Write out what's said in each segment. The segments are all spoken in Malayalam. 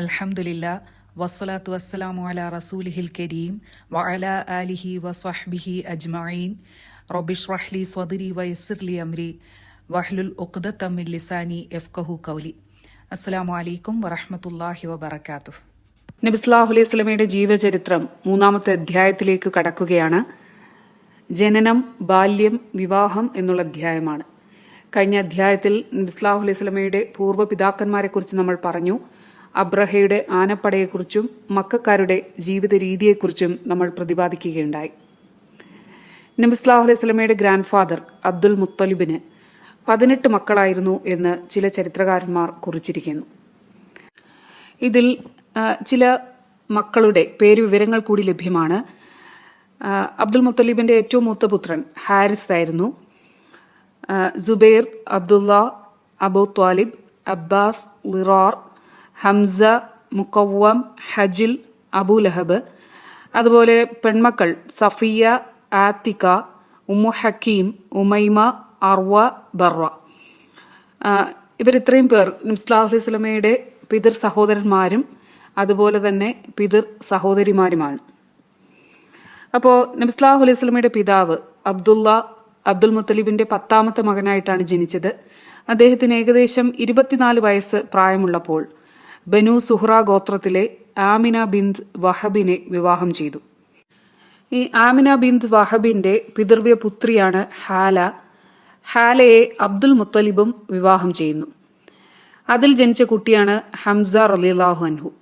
അൽഹംദുലില്ല വസ്സലാത്തു വസ്സലാമു അല റസൂലിഹിൽ കരീം വഅല ആലിഹി വസ്വഹ്ബിഹി അജ്മഈൻ. വഹ്ലി സ്വദരി വയസ്സിർലി അമ്രി വഹ്ലുൽ ഉഖ്ദത മിൻ ലിസാനി എഫ്കഹു കൗലി അസ്സലാമു അലൈക്കും വറഹ്മത്തുള്ളാഹി വബറകാതുഹു. നബിസ്ലാഹു അലൈഹി സ്വലമയുടെ ജീവചരിത്രം മൂന്നാമത്തെ അധ്യായത്തിലേക്ക് കടക്കുകയാണ്. ജനനം ബാല്യം വിവാഹം എന്നുള്ള അധ്യായമാണ്. കഴിഞ്ഞ അധ്യായത്തിൽ നബിസ്ലാഹു അലൈഹി സ്വലമയുടെ പൂർവ പിതാക്കന്മാരെക്കുറിച്ച് നമ്മൾ പറഞ്ഞു. അബ്രഹയുടെ ആനപ്പടയെക്കുറിച്ചും മക്കാരുടെ ജീവിത രീതിയെക്കുറിച്ചും നമ്മൾ പ്രതിപാദിക്കുകയുണ്ടായി. നബിസ്ലാഹു അലൈഹി സ്വലമയുടെ ഗ്രാൻഡ് ഫാദർ അബ്ദുൽ മുത്തലിബിന് പതിനെട്ട് മക്കളായിരുന്നു എന്ന് ചില ചരിത്രകാരന്മാർ കുറിച്ചിരിക്കുന്നു. ഇതിൽ ചില മക്കളുടെ പേര് വിവരങ്ങൾ കൂടി ലഭ്യമാണ്. അബ്ദുൽ മുത്തലിബിന്റെ ഏറ്റവും മൂത്ത പുത്രൻ ഹാരിസ് ആയിരുന്നു. Zubair Abdullah Abu Talib Abbas ലിറാർ Hamza മുക്കവം ഹജിൽ അബു ലഹബ്. അതുപോലെ പെൺമക്കൾ Safiya Atika Umm Hakim Umaima Arwa Barwa. ഇവരിത്രയും പേർ നബ്സ്ലാഹു അലൈഹി സ്വലമയുടെ പിതൃ സഹോദരന്മാരും അതുപോലെ തന്നെ പിതൃ സഹോദരിമാരുമാണ്. അപ്പോൾ നബ്സ്ലാഹു അലൈഹി സ്വലമയുടെ പിതാവ് അബ്ദുള്ള അബ്ദുൽ മുത്തലിബിന്റെ പത്താമത്തെ മകനായിട്ടാണ് ജനിച്ചത്. അദ്ദേഹത്തിന് ഏകദേശം ഇരുപത്തിനാല് വയസ്സ് പ്രായമുള്ളപ്പോൾ ബനു സുഹ്റ ഗോത്രത്തിലെ ആമിന ബിന്ദ് വഹബിനെ വിവാഹം ചെയ്തു. ഈ ആമിന ബിന്ദ് വഹബിന്റെ പിതൃവ്യ പുത്രിയാണ് ഹാല. ഹാലയെ അബ്ദുൽ മുത്തലിബും വിവാഹം ചെയ്യുന്നു. അതിൽ ജനിച്ച കുട്ടിയാണ് ഹംസ റലിയാഹു അൻഹു.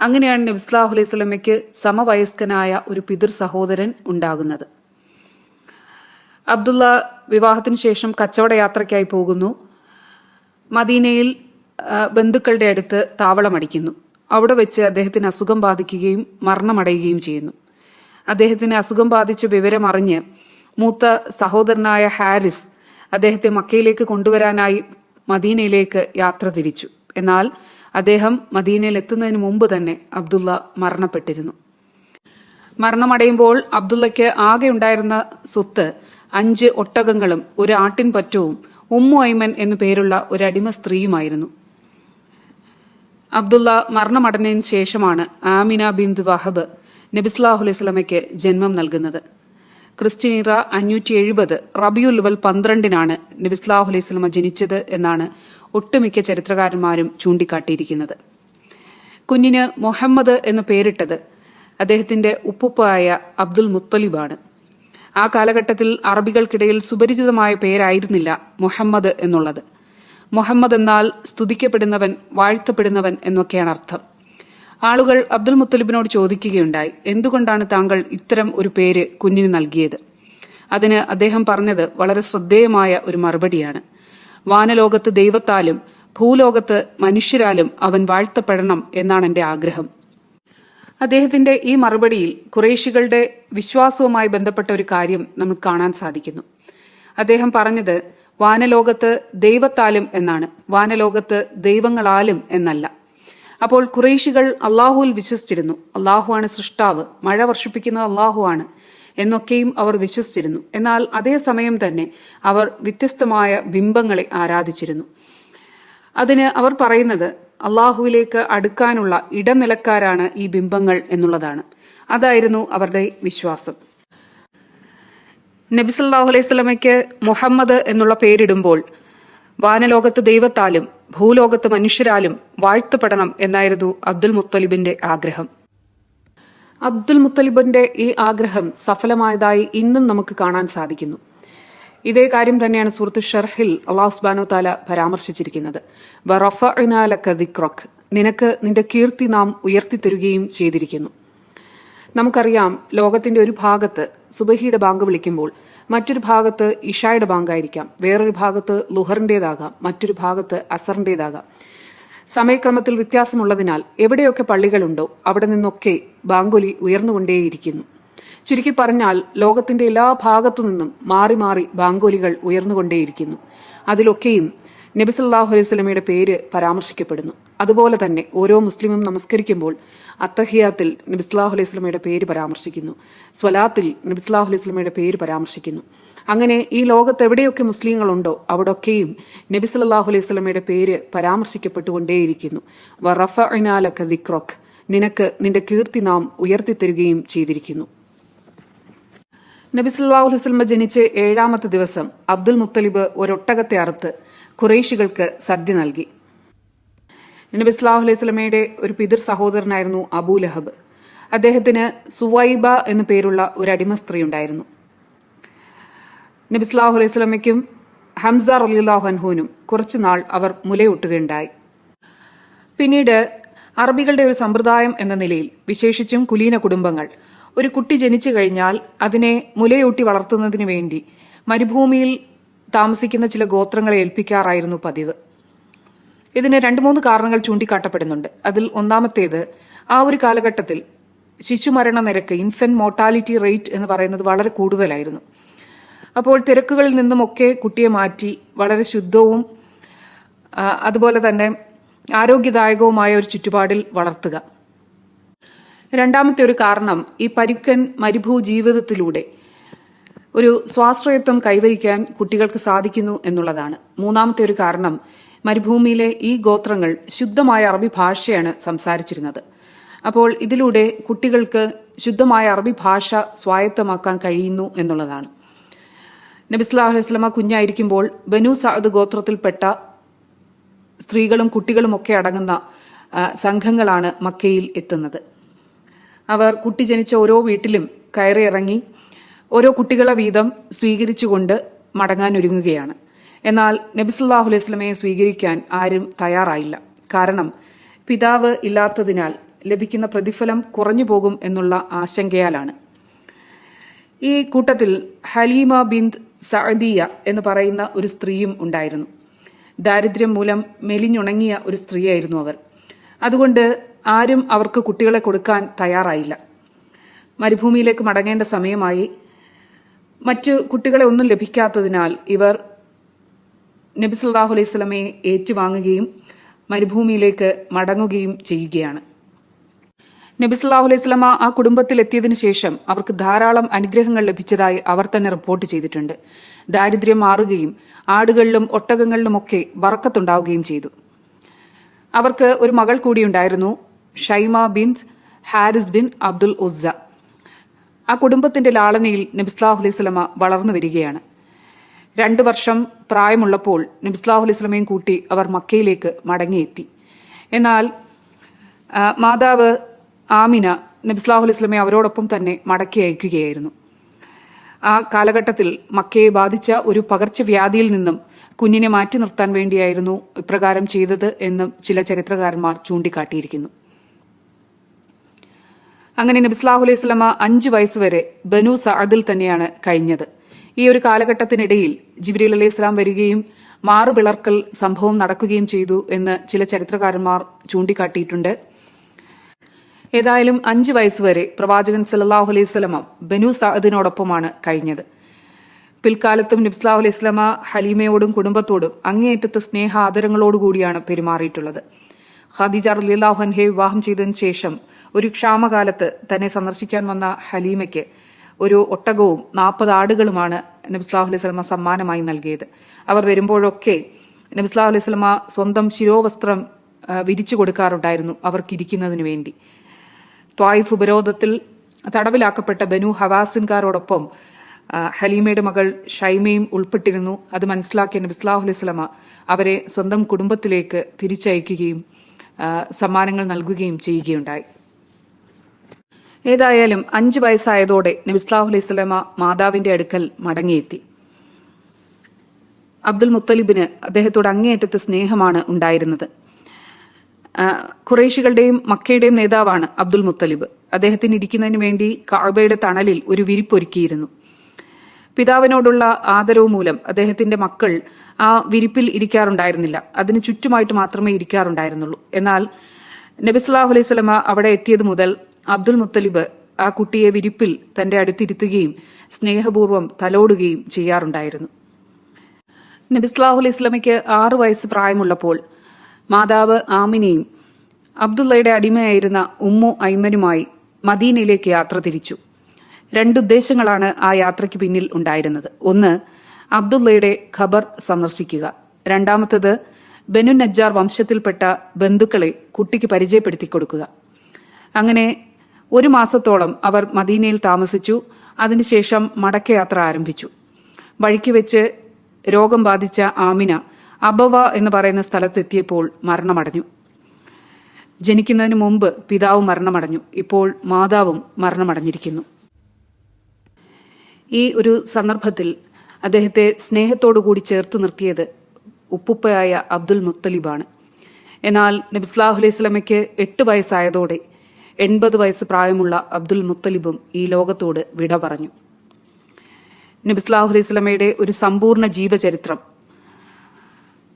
അങ്ങനെയാണ് നബ്സ്ലാഹു അലൈഹി സ്വലമയ്ക്ക് സമവയസ്കനായ ഒരു പിതൃ സഹോദരൻ ഉണ്ടാകുന്നത്. അബ്ദുള്ള വിവാഹത്തിന് ശേഷം കച്ചവട യാത്രയ്ക്കായി പോകുന്നു. മദീനയിൽ ബന്ധുക്കളുടെ അടുത്ത് താവളമടിക്കുന്നു അവിടെ വെച്ച് അദ്ദേഹത്തിന് അസുഖം ബാധിക്കുകയും മരണമടയുകയും ചെയ്യുന്നു. അദ്ദേഹത്തിന് അസുഖം ബാധിച്ച വിവരം അറിഞ്ഞ് മൂത്ത സഹോദരനായ ഹാരിസ് അദ്ദേഹത്തെ മക്കയിലേക്ക് കൊണ്ടുവരാനായി മദീനയിലേക്ക് യാത്ര തിരിച്ചു. എന്നാൽ അദ്ദേഹം മദീനയിൽ എത്തുന്നതിന് മുമ്പ് തന്നെ അബ്ദുള്ള മരണപ്പെട്ടിരുന്നു. മരണമടയുമ്പോൾ അബ്ദുള്ളയ്ക്ക് ആകെ ഉണ്ടായിരുന്ന സ്വത്ത് അഞ്ച് ഒട്ടകങ്ങളും ഒരു ആട്ടിൻപറ്റവും ഉമ്മു ഐമൻ എന്നു പേരുള്ള ഒരു അടിമ സ്ത്രീയുമായിരുന്നു. അബ്ദുള്ള മരണമടഞ്ഞതിന് ശേഷമാണ് ആമിന ബിന്ദു വഹബ് നബിസ്ലാഹു അലൈഹി സ്വലമയ്ക്ക് ജന്മം നൽകുന്നത്. ക്രിസ്ത്യനിറ അഞ്ഞൂറ്റി എഴുപത് റബിയുൽ അവൽ പന്ത്രണ്ടിനാണ് നബിസ്ലാഹു അലൈഹി സ്വലമ ജനിച്ചത് എന്നാണ് ഒട്ടുമിക്ക ചരിത്രകാരന്മാരും ചൂണ്ടിക്കാട്ടിയിരിക്കുന്നത്. കുഞ്ഞിന് മുഹമ്മദ് എന്ന് പേരിട്ടത് അദ്ദേഹത്തിന്റെ ഉപ്പുപ്പായ അബ്ദുൽ മുത്തലിബാണ്. ആ കാലഘട്ടത്തിൽ അറബികൾക്കിടയിൽ സുപരിചിതമായ പേരായിരുന്നില്ല മുഹമ്മദ് എന്നുള്ളത്. മുഹമ്മദ് എന്നാൽ സ്തുതിക്കപ്പെടുന്നവൻ വാഴ്ത്തപ്പെടുന്നവൻ എന്നൊക്കെയാണ് അർത്ഥം. ആളുകൾ അബ്ദുൽ മുത്തലിബിനോട് ചോദിക്കുകയുണ്ടായി എന്തുകൊണ്ടാണ് താങ്കൾ ഇത്തരം ഒരു പേര് കുഞ്ഞിന് നൽകിയത്? അതിന് അദ്ദേഹം പറഞ്ഞത് വളരെ ശ്രദ്ധേയമായ ഒരു മറുപടിയാണ്. വാനലോകത്ത് ദൈവത്താലും ഭൂലോകത്ത് മനുഷ്യരാലും അവൻ വാഴ്ത്തപ്പെടണം എന്നാണ് എന്റെ ആഗ്രഹം. അദ്ദേഹത്തിന്റെ ഈ മറുപടിയിൽ കുറേശികളുടെ വിശ്വാസവുമായി ബന്ധപ്പെട്ട ഒരു കാര്യം നമുക്ക് കാണാൻ സാധിക്കുന്നു. അദ്ദേഹം പറഞ്ഞത് വാനലോകത്ത് ദൈവത്താലും എന്നാണ്. വാനലോകത്ത് ദൈവങ്ങളാലും എന്നല്ല. അപ്പോൾ കുറേശികൾ അള്ളാഹുവിൽ വിശ്വസിച്ചിരുന്നു. അള്ളാഹുവാണ് സൃഷ്ടാവ്. മഴ വർഷിപ്പിക്കുന്നത് അള്ളാഹുവാണ് എന്നൊക്കെയും അവർ വിശ്വസിച്ചിരുന്നു. എന്നാൽ അതേസമയം തന്നെ അവർ വ്യത്യസ്തമായ ബിംബങ്ങളെ ആരാധിച്ചിരുന്നു. അതിന് അവർ പറയുന്നത് അള്ളാഹുവിലേക്ക് അടുക്കാനുള്ള ഇടനിലക്കാരാണ് ഈ ബിംബങ്ങൾ എന്നുള്ളതാണ്. അതായിരുന്നു അവരുടെ വിശ്വാസം. നബി സല്ലല്ലാഹു അലൈഹി സ്വലമയ്ക്ക് മുഹമ്മദ് എന്നുള്ള പേരിടുമ്പോൾ വാനലോകത്ത് ദൈവത്താലും ഭൂലോകത്ത് മനുഷ്യരാലും വാഴ്ത്തപ്പെടണം എന്നായിരുന്നു അബ്ദുൽ മുത്തലിബിന്റെ ആഗ്രഹം. അബ്ദുൽ മുത്തലിബിന്റെ ഈ ആഗ്രഹം സഫലമായതായി ഇന്നും നമുക്ക് കാണാൻ സാധിക്കുന്നു. ഇതേ കാര്യം തന്നെയാണ് സുഹൃത്ത് ഷർഹിൽ അള്ളാഹു സുബാനോ താല പരാമർശിച്ചിരിക്കുന്നത്. നിനക്ക് നിന്റെ കീർത്തി നാം ഉയർത്തിത്തരുകയും ചെയ്തിരിക്കുന്നു. നമുക്കറിയാം ലോകത്തിന്റെ ഒരു ഭാഗത്ത് സുബഹിയുടെ ബാങ്ക് വിളിക്കുമ്പോൾ മറ്റൊരു ഭാഗത്ത് ഇഷായുടെ ബാങ്കായിരിക്കാം. വേറൊരു ഭാഗത്ത് ലുഹറിന്റേതാകാം. മറ്റൊരു ഭാഗത്ത് അസറിന്റേതാകാം. സമയക്രമത്തിൽ വ്യത്യാസമുള്ളതിനാൽ എവിടെയൊക്കെ പള്ളികളുണ്ടോ അവിടെ നിന്നൊക്കെ ബാങ്കൊലി ഉയർന്നുകൊണ്ടേയിരിക്കുന്നു. ചുരുക്കി പറഞ്ഞാൽ ലോകത്തിന്റെ എല്ലാ ഭാഗത്തു നിന്നും മാറി മാറി ബാങ്കോലികൾ ഉയർന്നുകൊണ്ടേയിരിക്കുന്നു. അതിലൊക്കെയും നബി സല്ലല്ലാഹു അലൈഹി പേര് പരാമർശിക്കപ്പെടുന്നു. അതുപോലെ തന്നെ ഓരോ മുസ്ലിമും നമസ്കരിക്കുമ്പോൾ അത്തഹിയാത്തിൽ നബി സല്ലല്ലാഹു അലൈഹി സ്വലമയുടെ പേര് പരാമർശിക്കുന്നു. സ്വലാത്തിൽ നബി സല്ലല്ലാഹു അലൈഹി സ്വലമയുടെ പേര് പരാമർശിക്കുന്നു. അങ്ങനെ ഈ ലോകത്ത് എവിടെയൊക്കെ മുസ്ലിങ്ങളുണ്ടോ അവിടൊക്കെയും നബി സല്ലല്ലാഹു അലൈഹി സ്വലമയുടെ പേര് പരാമർശിക്കപ്പെട്ടുകൊണ്ടേയിരിക്കുന്നു. വറഫഅനാലക ദിക്റക് നിനക്ക് നിന്റെ കീർത്തി നാം ഉയർത്തിത്തരുകയും ചെയ്തിരിക്കുന്നു. നബി അലൈഹി വസല്ലമ ജനിച്ച് ഏഴാമത്തെ ദിവസം അബ്ദുൽ മുത്തലിബ് ഒരൊട്ടകത്തെ അറുത്ത് ഖുറൈശികൾക്ക് സദ്യ നൽകി. നബി സല്ലല്ലാഹു അലൈഹി സ്വലമയുടെ ഒരു പിതൃ സഹോദരനായിരുന്നു അബൂ ലഹബ്. അദ്ദേഹത്തിന് സുവൈബ എന്നു പേരുള്ള ഒരു അടിമ സ്ത്രീ ഉണ്ടായിരുന്നു. നബി സല്ലല്ലാഹു അലൈഹി സ്വലമയ്ക്കും ഹംസ റളിയല്ലാഹു അൻഹുവിനും കുറച്ചുനാൾ അവർ മുലയൂട്ടുകയുണ്ടായി. പിന്നീട് അറബികളുടെ ഒരു സമ്പ്രദായം എന്ന നിലയിൽ വിശേഷിച്ചും കുലീന കുടുംബങ്ങൾ ഒരു കുട്ടി ജനിച്ചു കഴിഞ്ഞാൽ അതിനെ മുലയൂട്ടി വളർത്തുന്നതിനു വേണ്ടി മരുഭൂമിയിൽ താമസിക്കുന്ന ചില ഗോത്രങ്ങളെ ഏൽപ്പിക്കാറായിരുന്നു പതിവ്. ഇതിന് രണ്ട് മൂന്ന് കാരണങ്ങൾ ചൂണ്ടിക്കാട്ടപ്പെടുന്നുണ്ട്. അതിൽ ഒന്നാമത്തേത് ആ ഒരു കാലഘട്ടത്തിൽ ശിശുമരണ നിരക്ക് ഇൻഫന്റ് മോർട്ടാലിറ്റി റേറ്റ് എന്ന് പറയുന്നത് വളരെ കൂടുതലായിരുന്നു. അപ്പോൾ തിരക്കുകളിൽ നിന്നുമൊക്കെ കുട്ടിയെ മാറ്റി വളരെ ശുദ്ധവും അതുപോലെ തന്നെ ആരോഗ്യദായകവുമായ ഒരു ചുറ്റുപാടിൽ വളർത്തുക. രണ്ടാമത്തെ ഒരു കാരണം ഈ പരുക്കൻ മരുഭൂ ജീവിതത്തിലൂടെ ഒരു സ്വാശ്രയത്വം കൈവരിക്കാൻ കുട്ടികൾക്ക് സാധിക്കുന്നു എന്നുള്ളതാണ്. മൂന്നാമത്തെ ഒരു കാരണം മരുഭൂമിയിലെ ഈ ഗോത്രങ്ങൾ ശുദ്ധമായ അറബി ഭാഷയാണ് സംസാരിച്ചിരുന്നത്. അപ്പോൾ ഇതിലൂടെ കുട്ടികൾക്ക് ശുദ്ധമായ അറബി ഭാഷ സ്വായത്തമാക്കാൻ കഴിയുന്നു എന്നുള്ളതാണ്. നബിസ്ലാഹു അലൈഹി സ്വലമ കുഞ്ഞായിരിക്കുമ്പോൾ ബനു സാദ് ഗോത്രത്തിൽപ്പെട്ട സ്ത്രീകളും കുട്ടികളും ഒക്കെ അടങ്ങുന്ന സംഘങ്ങളാണ് മക്കയിൽ എത്തുന്നത്. അവർ കുട്ടി ജനിച്ച ഓരോ വീട്ടിലും കയറിയിറങ്ങി ഓരോ കുട്ടികളെ വീതം സ്വീകരിച്ചുകൊണ്ട് മടങ്ങാനൊരുങ്ങുകയാണ്. എന്നാൽ നബിസുല്ലാഹു അലൈഹി സ്വലമയെ സ്വീകരിക്കാൻ ആരും തയ്യാറായില്ല. കാരണം പിതാവ് ഇല്ലാത്തതിനാൽ ലഭിക്കുന്ന പ്രതിഫലം കുറഞ്ഞു പോകും എന്നുള്ള ആശങ്കയാലാണ്. ഈ കൂട്ടത്തിൽ ഹലീമ ബിന്ദ് സഅദിയ എന്ന് പറയുന്ന ഒരു സ്ത്രീയും ഉണ്ടായിരുന്നു. ദാരിദ്ര്യം മൂലം മെലിഞ്ഞുണങ്ങിയ ഒരു സ്ത്രീയായിരുന്നു അവർ. അതുകൊണ്ട് ആരും അവർക്ക് കുട്ടികളെ കൊടുക്കാൻ തയ്യാറായില്ല. മരുഭൂമിയിലേക്ക് മടങ്ങേണ്ട സമയമായി മറ്റു കുട്ടികളെ ഒന്നും ലഭിക്കാത്തതിനാൽ ഇവർ നബി സല്ലല്ലാഹു അലൈഹി സ്വലമയെ ഏറ്റുവാങ്ങുകയും മരുഭൂമിയിലേക്ക് മടങ്ങുകയും ചെയ്യുകയാണ്. നബി സല്ലല്ലാഹു അലൈഹി സ്വലമ ആ കുടുംബത്തിലെത്തിയതിനു ശേഷം അവർക്ക് ധാരാളം അനുഗ്രഹങ്ങൾ ലഭിച്ചതായി അവർ തന്നെ റിപ്പോർട്ട് ചെയ്തിട്ടുണ്ട്. ദാരിദ്ര്യം മാറുകയും ആടുകളിലും ഒട്ടകങ്ങളിലുമൊക്കെ വറക്കത്തുണ്ടാവുകയും ചെയ്തു. അവർക്ക് ഒരു മകൾ കൂടിയുണ്ടായിരുന്നു Shaima bin Harith bin Abdul Uzza. ആ കുടുംബത്തിന്റെ ലാളനയിൽ നബിസ്ലാഹു അലൈഹി സ്വലമ വളർന്നു വരികയാണ്. രണ്ടു വർഷം പ്രായമുള്ളപ്പോൾ നിബ്സ്ലാഹുൽ ഇസ്ലമയും കൂട്ടി അവർ മക്കയിലേക്ക് മടങ്ങിയെത്തി. എന്നാൽ മാതാവ് ആമിന നിബ്സ്ലാഹുൽ സ്വലമയെ അവരോടൊപ്പം തന്നെ മടക്കി അയക്കുകയായിരുന്നു. ആ കാലഘട്ടത്തിൽ മക്കയെ ബാധിച്ച ഒരു പകർച്ചവ്യാധിയിൽ നിന്നും കുഞ്ഞിനെ മാറ്റി നിർത്താൻ വേണ്ടിയായിരുന്നു ഇപ്രകാരം ചെയ്തത് എന്നും ചില ചരിത്രകാരന്മാർ ചൂണ്ടിക്കാട്ടിയിരിക്കുന്നു. അങ്ങനെ നബിസ്ലാഹു അലൈഹി അഞ്ച് വയസ്സുവരെ ബനു സഅദിൽ തന്നെയാണ് കഴിഞ്ഞത്. ഈ ഒരു കാലഘട്ടത്തിനിടയിൽ ജിബ്രീൽ അലൈഹി സ്വലാം വരികയും മാറുപിളർക്കൽ സംഭവം നടക്കുകയും ചെയ്തു എന്ന് ചില ചരിത്രകാരന്മാർ ചൂണ്ടിക്കാട്ടിയിട്ടുണ്ട്. ഏതായാലും അഞ്ച് വയസ്സുവരെ പ്രവാചകൻ സല്ലല്ലാഹു അലൈഹി സ്വലമ ബനു സഅദിനോടൊപ്പമാണ് കഴിഞ്ഞത്. പിൽക്കാലത്തും നബ്സ്ലാഹു അലൈഹി സ്വലമ ഹലീമയോടും കുടുംബത്തോടും അങ്ങേയറ്റത്തെ സ്നേഹ ആദരങ്ങളോടുകൂടിയാണ് പെരുമാറിയിട്ടുള്ളത്. ഖദീജ റളിയല്ലാഹു അൻഹയെ വിവാഹം ചെയ്തതിനു ശേഷം ഒരു ക്ഷാമകാലത്ത് തന്നെ സന്ദർശിക്കാൻ വന്ന ഹലീമയ്ക്ക് ഒരു ഒട്ടകവും നാൽപ്പത് ആടുകളുമാണ് നബിസ്ലാഹു അലൈഹി സ്വലമ സമ്മാനമായി നൽകിയത്. അവർ വരുമ്പോഴൊക്കെ നബിസ്ലാഹു അലൈഹി സ്വലമ സ്വന്തം ശിരോവസ്ത്രം വിരിച്ചു കൊടുക്കാറുണ്ടായിരുന്നു അവർക്ക് ഇരിക്കുന്നതിന് വേണ്ടി. ത്വായിഫ് ഉപരോധത്തിൽ തടവിലാക്കപ്പെട്ട ബനു ഹവാസിൻകാരോടൊപ്പം ഹലീമയുടെ മകൾ ഷൈമയും ഉൾപ്പെട്ടിരുന്നു. അത് മനസ്സിലാക്കിയ നബിസ്ലാഹു അലൈഹി സ്വലമ അവരെ സ്വന്തം കുടുംബത്തിലേക്ക് തിരിച്ചയക്കുകയും സമ്മാനങ്ങൾ നൽകുകയും ചെയ്യുകയുണ്ടായി. ഏതായാലും അഞ്ച് വയസ്സായതോടെ നബിസ്ലാഹു അലൈഹി സ്വലമ മാതാവിന്റെ അടുക്കൽ മടങ്ങിയെത്തി. അബ്ദുൽ മുത്തലിബിന് അദ്ദേഹത്തോട് അങ്ങേയറ്റത്തെ സ്നേഹമാണ് ഉണ്ടായിരുന്നത്. ഖുറേഷികളുടെയും മക്കയുടെയും നേതാവാണ് അബ്ദുൽ മുത്തലിബ്. അദ്ദേഹത്തിന് ഇരിക്കുന്നതിന് വേണ്ടി കാബയുടെ തണലിൽ ഒരു വിരിപ്പൊരുക്കിയിരുന്നു. പിതാവിനോടുള്ള ആദരവ് മൂലം അദ്ദേഹത്തിന്റെ മക്കൾ ആ വിരിപ്പിൽ ഇരിക്കാറുണ്ടായിരുന്നില്ല. അതിന് ചുറ്റുമായിട്ട് മാത്രമേ ഇരിക്കാറുണ്ടായിരുന്നുള്ളൂ. എന്നാൽ നബിസ്ലാഹു അലൈഹി അവിടെ എത്തിയത് മുതൽ അബ്ദുൽ മുത്തലിബ് ആ കുട്ടിയെ വിരിപ്പിൽ തന്റെ അടുത്തിരുത്തുകയും സ്നേഹപൂർവം തലോടുകയും ചെയ്യാറുണ്ടായിരുന്നു. നബിസ്ലാഹുൽ ഇസ്ലമിക്ക് ആറു വയസ്സ് പ്രായമുള്ളപ്പോൾ മാതാവ് ആമിനയും അബ്ദുള്ളയുടെ അടിമയായിരുന്ന ഉമ്മു ഐമനുമായി മദീനയിലേക്ക് യാത്ര തിരിച്ചു. രണ്ടുദ്ദേശങ്ങളാണ് ആ യാത്രയ്ക്ക് പിന്നിൽ ഉണ്ടായിരുന്നത്. ഒന്ന് അബ്ദുള്ളയുടെ ഖബർ സന്ദർശിക്കുക. രണ്ടാമത്തത് ബനു നജ്ജാർ വംശത്തിൽപ്പെട്ട ബന്ധുക്കളെ കുട്ടിക്ക് പരിചയപ്പെടുത്തി കൊടുക്കുക അങ്ങനെ ഒരു മാസത്തോളം അവർ മദീനയിൽ താമസിച്ചു. അതിനുശേഷം മടക്കയാത്ര ആരംഭിച്ചു. വഴിക്ക് വെച്ച് രോഗം ബാധിച്ച ആമിന അബവ എന്ന് പറയുന്ന സ്ഥലത്തെത്തിയപ്പോൾ മരണമടഞ്ഞു. ജനിക്കുന്നതിന് മുമ്പ് പിതാവ് മരണമടഞ്ഞു. ഇപ്പോൾ മാതാവും മരണമടഞ്ഞിരിക്കുന്നു. ഈ ഒരു സന്ദർഭത്തിൽ അദ്ദേഹത്തെ സ്നേഹത്തോടുകൂടി ചേർത്ത് നിർത്തിയത് ഉപ്പുപ്പയായ അബ്ദുൽ മുത്തലിബാണ്. എന്നാൽ നബിസ്ലാഹു അലൈഹി എട്ട് വയസ്സായതോടെ എൺപത് വയസ്സ് പ്രായമുള്ള അബ്ദുൽ മുത്തലിബും ഈ ലോകത്തോട് വിട പറഞ്ഞു. നബിസ്ലാഹു അലൈഹി സ്വലമയുടെ ഒരു സമ്പൂർണ ജീവചരിത്രം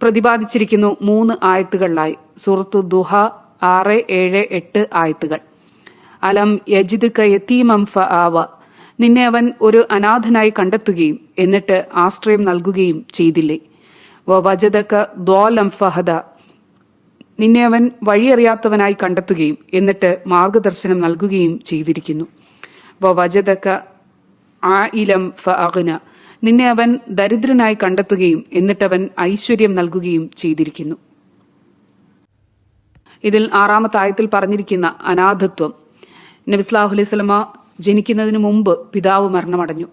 പ്രതിപാദിച്ചിരിക്കുന്നു മൂന്ന് ആയത്തുകളിലായി. സൂറത്തു ദുഹ ആറ് ഏഴ് എട്ട് ആയത്തുകൾ. അലം യജിദ് യത്തീമം ഫ ആവ നിന്നെ അവൻ ഒരു അനാഥനായി കണ്ടെത്തുകയും എന്നിട്ട് ആശ്രയം നൽകുകയും ചെയ്തില്ലേ. വജദക്ക ദ്വാലം ഫഹദ. നിന്നെ അവൻ വഴിയറിയാത്തവനായി കണ്ടെത്തുകയും എന്നിട്ട് മാർഗദർശനം നൽകുകയും ചെയ്തിരിക്കുന്നു. വ വജദക്ക ആ ഇലം ഫ അഗ്ന. നിന്നെ അവൻ ദരിദ്രനായി കണ്ടെത്തുകയും എന്നിട്ടവൻ ഐശ്വര്യം നൽകുകയും ചെയ്തിരിക്കുന്നു. ഇതിൽ ആറാമത്തെ ആയത്തിൽ പറഞ്ഞിരിക്കുന്ന അനാഥത്വം. നബിസ്ലാഹു അലൈഹി സ്വലമ ജനിക്കുന്നതിന് മുമ്പ് പിതാവ് മരണമടഞ്ഞു.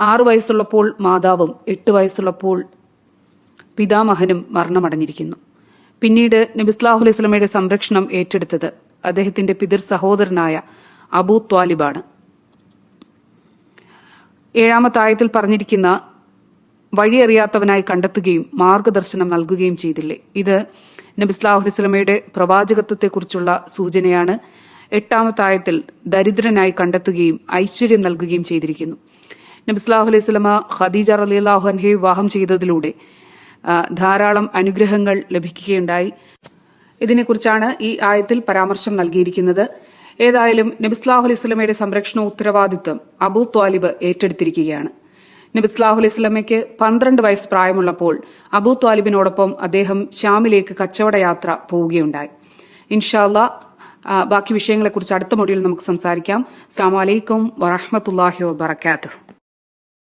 ആറ് വയസ്സുള്ളപ്പോൾ മാതാവും എട്ട് വയസ്സുള്ളപ്പോൾ പിതാമഹനും മരണമടഞ്ഞിരിക്കുന്നു. പിന്നീട് നബിസ്ലാഹു അലൈഹി സ്വലമയുടെ സംരക്ഷണം ഏറ്റെടുത്തത് അദ്ദേഹത്തിന്റെ പിതൃ സഹോദരനായ അബൂ ത്വാലിബാണ്. ഏഴാമത്തെ ആയത്തിൽ പറഞ്ഞിരിക്കുന്ന വഴിയറിയാത്തവനായി കണ്ടെത്തുകയും മാർഗദർശനം നൽകുകയും ചെയ്തില്ലേ? ഇത് നബിസ്ലാഹു അലൈഹി സ്വലമയുടെ പ്രവാചകത്വത്തെക്കുറിച്ചുള്ള സൂചനയാണ്. എട്ടാമത്തെ ആയത്തിൽ ദരിദ്രനായി കണ്ടെത്തുകയും ഐശ്വര്യം നൽകുകയും ചെയ്തിരിക്കുന്നു. നബിസ്ലാഹു അലൈഹി സ്വലമ ഖദീജ അള്ളാഹു അൻഹയെ വിവാഹം ചെയ്തതിലൂടെ ധാരാളം അനുഗ്രഹങ്ങൾ ലഭിക്കുകയുണ്ടായി. ഇതിനെക്കുറിച്ചാണ് ഈ ആയത്തിൽ പരാമർശം നൽകിയിരിക്കുന്നത്. ഏതായാലും നബിസ്ലാഹു അലൈഹി സംരക്ഷണ ഉത്തരവാദിത്വം അബൂ ത്വാലിബ് ഏറ്റെടുത്തിരിക്കുകയാണ്. നബിസ്ലാഹു അലൈഹി പന്ത്രണ്ട് വയസ്സ് പ്രായമുള്ളപ്പോൾ അബൂ ത്വാലിബിനോടൊപ്പം അദ്ദേഹം ഷ്യാമിലേക്ക് കച്ചവട യാത്ര പോവുകയുണ്ടായി. ഇൻഷാല്ല ബാക്കി വിഷയങ്ങളെക്കുറിച്ച് അടുത്ത മൊഴിയിൽ നമുക്ക് സംസാരിക്കാം. അസ്സാം വലൈക്കും വറഹമത്തല്ലാഹി വബർക്കാത്തു